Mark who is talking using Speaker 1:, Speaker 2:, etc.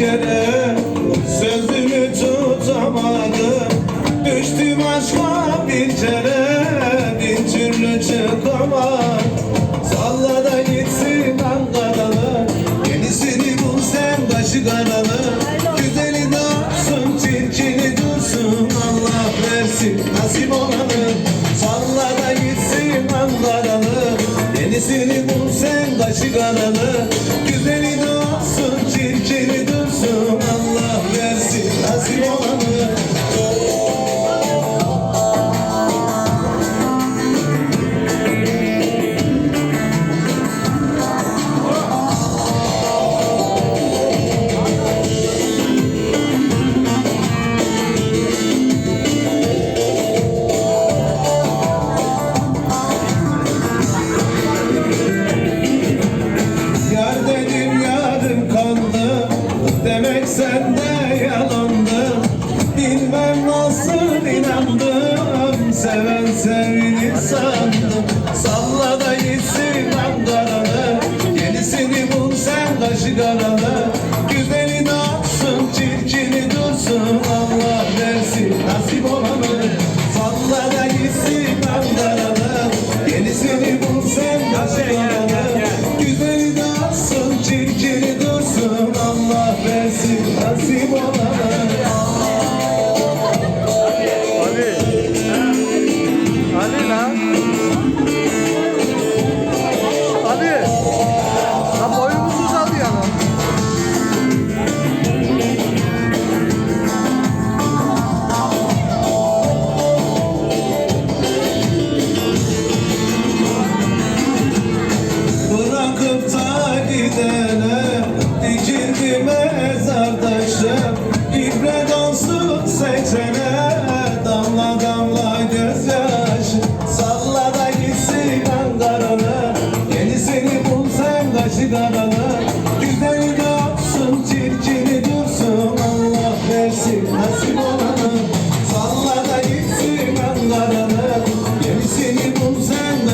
Speaker 1: kere Sözümü tutamadım. Düştüm aşka bir kere Bin türlü çıkamam. Salla da gitsin Ankara'lı Yenisini bul sen taşı kanalı. Güzeli dursun çirkini dursun Allah versin. Nasip olanı Salla da gitsin Ankara'lı Yenisini bul sen taşı kanalı. Sende yalandı Bilmem nasıl inandım Seven sevinir sandım lan ha. Hadi. Lan boyumuzu uzadı ya lan. Bırakıp da gidene dikildi mezarda sigaralar Güzel yapsın dursun. Allah versin nasip olanı. Salla da gitsin anlarını. Gerisini bul sen